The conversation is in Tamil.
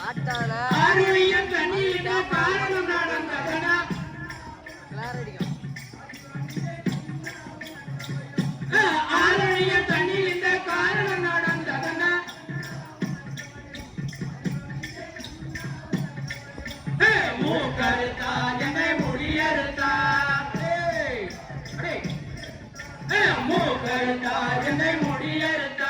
ஆட்டால ஆருடைய தண்ணீர் காரணம் மூக்கறுத்தா என்னை முடியறுத்தா மூக்கறுத்தா என்னை முடியறுத்தா